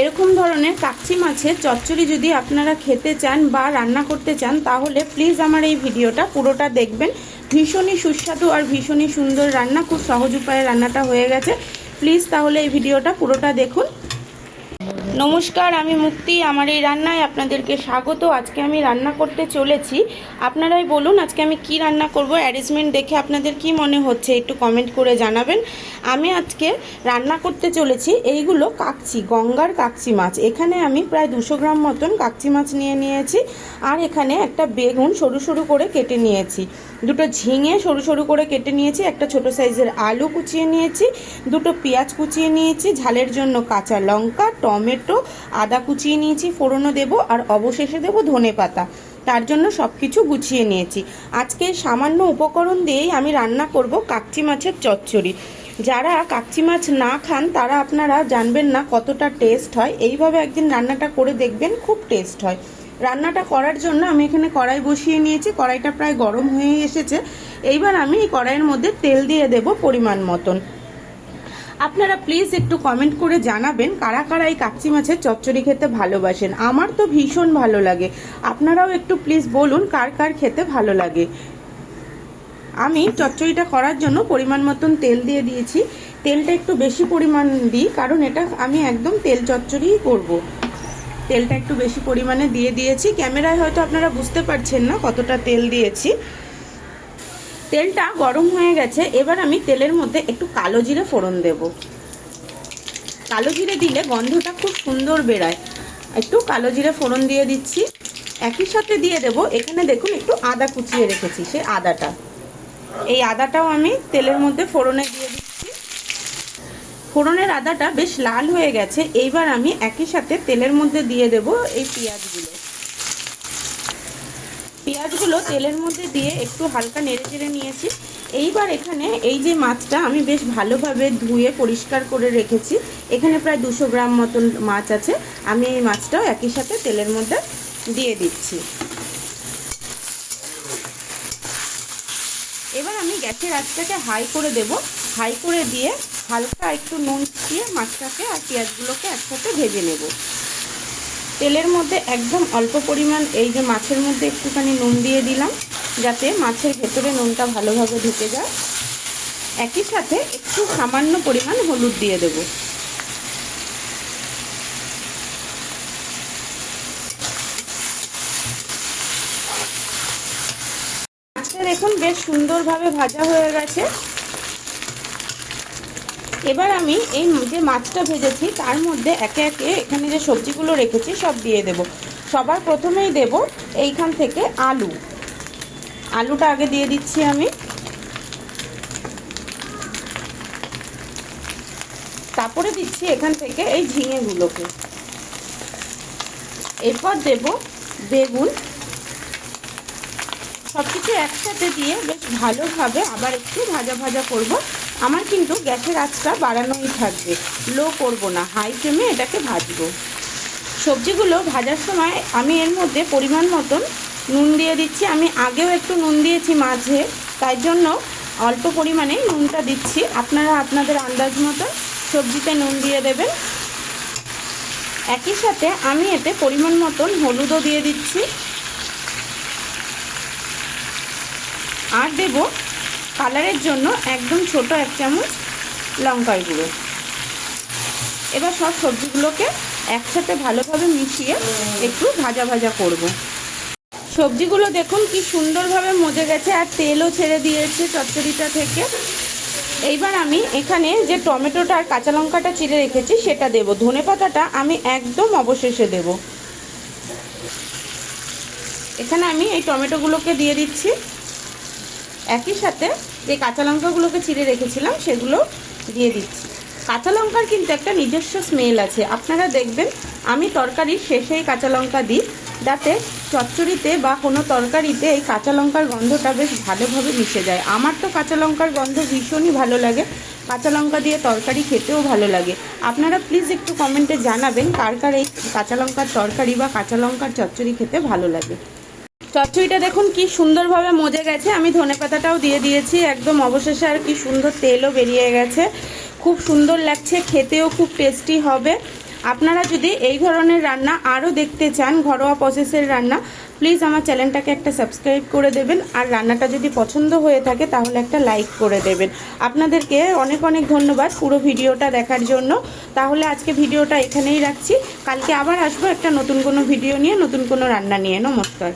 এরকম ধরনের কাকচি মাছের চচ্চড়ি যদি আপনারা খেতে চান বা রান্না করতে চান, তাহলে প্লিজ আমার এই ভিডিওটা পুরোটা দেখবেন। ভীষণই সুস্বাদু আর ভীষণই সুন্দর রান্না, খুব সহজ উপায়ে রান্নাটা হয়ে গেছে। প্লিজ তাহলে এই ভিডিওটা পুরোটা দেখুন। নমস্কার, আমি মুক্তি। আমার এই রান্নায় আপনাদেরকে স্বাগত। আজকে আমি রান্না করতে চলেছি। আপনারাই বলুন, আজকে আমি কি রান্না করব অ্যারেঞ্জমেন্ট দেখে আপনাদের কি মনে হচ্ছে, একটু কমেন্ট করে জানাবেন। আমি আজকে রান্না করতে চলেছি এইগুলো কাকচি, গঙ্গার কাকচি মাছ। এখানে আমি প্রায় দুশো গ্রাম মতন কাকচি মাছ নিয়ে নিয়েছি, আর এখানে একটা বেগুন সরু সরু করে কেটে নিয়েছি। দুটো ঝিঙে সরু সরু করে কেটে নিয়েছি, একটা ছোট সাইজের আলু কুচিয়ে নিয়েছি, দুটো পেঁয়াজ কুচিয়ে নিয়েছি, ঝালের জন্য কাঁচা লঙ্কা, টমেটো আদা কুচিয়ে নিয়েছি, ফোড়নও দেবো আর অবশেষে দেবো ধনে পাতা। তার জন্য সব কিছু গুছিয়ে নিয়েছি। আজকে সামান্য উপকরণ দিয়েই আমি রান্না করব কাকচি মাছের চচ্চড়ি। যারা কাকচি মাছ না খান, তারা আপনারা জানবেন না কতটা টেস্ট হয়। এইভাবে একদিন রান্নাটা করে দেখবেন, খুব টেস্ট হয়। রান্নাটা করার জন্য আমি এখানে কড়াই বসিয়ে নিয়েছি। কড়াইটা প্রায় গরম হয়ে এসেছে। এইবার আমি এই কড়াইয়ের মধ্যে তেল দিয়ে দেব পরিমাণ মতন। আপনারা প্লিজ একটু কমেন্ট করে জানাবেন কারা কারা এই কাচ্চি মাছের চচ্চড়ি খেতে ভালোবাসেন। আমার তো ভীষণ ভালো লাগে। আপনারাও একটু প্লিজ বলুন কার কার খেতে ভালো লাগে। আমি চচ্চড়িটা করার জন্য পরিমাণ মতন তেল দিয়ে দিয়েছি। তেলটা একটু বেশি পরিমাণ দিই, কারণ এটা আমি একদম তেল চচ্চড়িই করব। তেলটা একটু বেশি পরিমাণে দিয়ে দিয়েছি। ক্যামেরায় হয়তো আপনারা বুঝতে পারছেন না কতটা তেল দিয়েছি। তেলটা গরম হয়ে গেছে, এবার আমি তেলের মধ্যে একটু কালো জিরে ফোড়ন দেব। কালো জিরে দিলে গন্ধটা খুব সুন্দর বেরায়। একটু কালো জিরে ফোড়ন দিয়ে দিচ্ছি। একই সাথে দিয়ে দেব, এখানে দেখুন একটু আদা কুচিয়ে রেখেছি সে আদাটা। এই আদাটাও আমি তেলের মধ্যে ফোড়নে দিয়ে দিচ্ছি। ফোড়নের আদাটা বেশ লাল হয়ে গেছে, এইবার আমি একই সাথে তেলের মধ্যে দিয়ে দেব এই পেঁয়াজগুলো। পেঁয়াজগুলো তেলের মধ্যে দিয়ে একটু হালকা নেড়ে চেড়ে নিয়েছি। এইবার এখানে এই যে মাছটা আমি বেশ ভালোভাবে ধুয়ে পরিষ্কার করে রেখেছি। এখানে প্রায় দুশো গ্রাম মতন মাছ আছে। আমি এই মাছটাও একই সাথে তেলের মধ্যে দিয়ে দিচ্ছি। এবার আমি গ্যাসের আঁচটাকে হাই করে দেব। হাই করে দিয়ে হালকা একটু নুন দিয়ে মাছটাকে আর পেঁয়াজগুলোকে একসাথে ভেজে নেব। তেলের মধ্যে একদম অল্প পরিমাণ এই যে মাছের মধ্যে একটুখানি নুন দিয়ে দিলাম, যাতে মাছের ভেতরে নুনটা ভালোভাবে ঢুকে যায়। একই সাথে একটু সামান্য পরিমাণ হলুদ দিয়ে দেব। মাছটা দেখুন বেশ সুন্দরভাবে ভাজা হয়ে গেছে। এবার আমি এই যে মাছটা ভেজেছি, তার মধ্যে একে একে এখানে যে সবজিগুলো রেখেছি, সব দিয়ে দেব। সবার প্রথমেই দেব এইখান থেকে আলু। আলুটা আগে দিয়ে দিচ্ছি আমি। তারপরে দিচ্ছি এখান থেকে এই ঝিঙেগুলোকে। এরপর দেব বেগুন। সব কিছু একসাথে দিয়ে বেশ ভালোভাবে আবার একটু ভাজা ভাজা করব। আমার কিন্তু গ্যাসের আঁচটা বাড়ানোই থাকবে। লো করব না হাই ফ্লেমে এটাকে ভাজবো। সবজিগুলো ভাজার সময় আমি এর মধ্যে পরিমাণ মতন নুন দিয়ে দিচ্ছি। আমি আগেও একটু নুন দিয়েছি মাঝে, তাই জন্য অল্প পরিমাণে নুনটা দিচ্ছি। আপনারা আপনাদের আন্দাজ মতো সবজিতে নুন দিয়ে দেবেন। একই সাথে আমি এতে পরিমাণ মতন হলুদও দিয়ে দিচ্ছি। আর দেব কালারের জন্য একদম ছোট এক চামচ লঙ্কার গুঁড়ো। এবার সব সবজিগুলোকে একসাথে ভালোভাবে মিশিয়ে একটু ভাজা ভাজা করব। সবজিগুলো দেখুন কি সুন্দরভাবে মজে গেছে আর তেলও ছেড়ে দিয়েছে চচ্চড়িটা থেকে। এইবার আমি এখানে যে টমেটোটা আর কাঁচা লঙ্কাটা চিড়ে রেখেছি সেটা দেব। ধনে পাতাটা আমি একদম অবশেষে দেব। এখানে আমি এই টমেটোগুলোকে দিয়ে দিচ্ছি। একই সাথে যে কাঁচা লঙ্কাগুলোকে চিড়ে রেখেছিলাম, সেগুলো দিয়ে দিচ্ছি। কাঁচা লঙ্কার কিন্তু একটা নিজস্ব স্মেল আছে। আপনারা দেখবেন, আমি তরকারির শেষেই কাঁচা লঙ্কা দিই, যাতে চচ্চড়িতে বা কোনো তরকারিতে এই কাঁচা লঙ্কার গন্ধটা বেশ ভালোভাবে মিশে যায়। আমার তো কাঁচা লঙ্কার গন্ধ ভীষণই ভালো লাগে। কাঁচা লঙ্কা দিয়ে তরকারি খেতেও ভালো লাগে। আপনারা প্লিজ একটু কমেন্টে জানাবেন, কার কার এই কাঁচা লঙ্কার তরকারি বা কাঁচা লঙ্কার চচ্চড়ি খেতে ভালো লাগে। চচ্চড়িটা দেখুন, কি সুন্দরভাবে মজে গেছে। আমি ধনে পাতাটাও দিয়ে দিয়েছি, একদম অবশেষে আর কি সুন্দর তেলও বেরিয়ে গেছে। খুব সুন্দর লাগছে, খেতেও খুব টেস্টি হবে। আপনারা যদি এই ধরনের রান্না আরও দেখতে চান, ঘরোয়া প্রসেসের রান্না প্লিজ আমার চ্যানেলটাকে একটা সাবস্ক্রাইব করে দেবেন। আর রান্নাটা যদি পছন্দ হয়ে থাকে, তাহলে একটা লাইক করে দেবেন। আপনাদেরকে অনেক অনেক ধন্যবাদ পুরো ভিডিওটা দেখার জন্য। তাহলে আজকে ভিডিওটা এখানেই রাখছি। কালকে আবার আসব একটা নতুন কোনো ভিডিও নিয়ে, নতুন কোনো রান্না নিয়ে। নমস্কার।